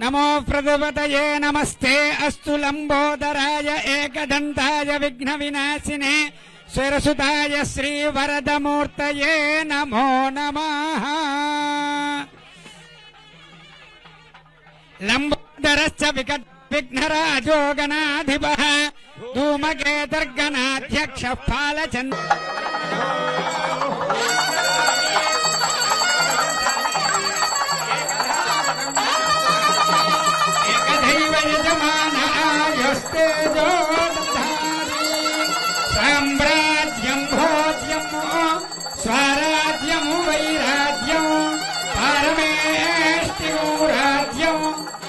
నమో ప్రదపతయే నమస్తే. అస్తు లంబోదరాయ ఏకదంతాయ విఘ్న వినాశినే. స్వరసుతాయ శ్రీ వరదమూర్తయే నమో నమ. లంబోదరశ్చ వికట విఘ్నరాజో గణాధిప ధూమకేతర్గణాధ్యక్ష పాలచంద్ర సామ్రాజ్యం భోజ్యం స్వరాజ్యం వైరాజ్యం పరమేష్టిం రాజ్యం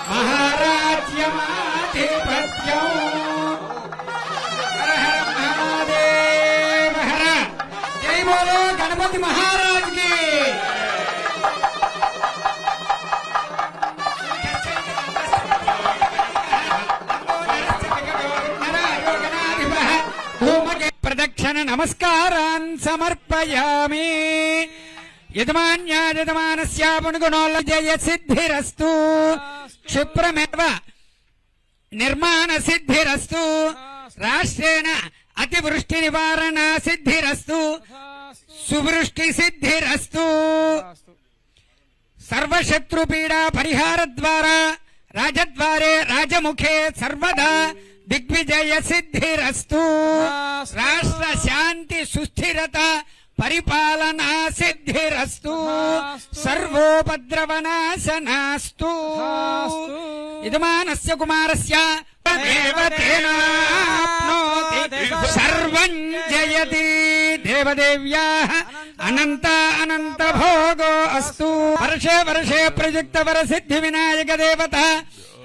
మహారాజ్యమాధిపత్యం ప్రదక్షిణ నమస్కారాన్ సమర్పయామి. యజమాన్యాజమానస్యాపుణుగుణోల్ల జయ సిద్ధిరస్తు క్షిప్రమేవ నిర్మాణ సిద్ధిరస్తు రాష్ట్రేణ అతివృష్టి నివారణ సిద్ధిరస్తు సువృష్టి సిద్ధిరస్తు సర్వశత్రు పీడా పరిహార ద్వారా రాజద్వారే రాజముఖే సర్వదా దిగ్విజయ సిద్ధిరస్తు రాష్ట్ర శాంతి సుస్థిరత పరిపాలనా సిద్ధిరస్తు సర్వోపద్రవనాశనాస్తు యజమానస్య కుమారస్య సర్వం జయతి దేవదేవ్యాः అనంత అనంత భోగో అస్తు వర్షే వర్షే ప్రయుక్త వర సిద్ధి వినాయక దేవత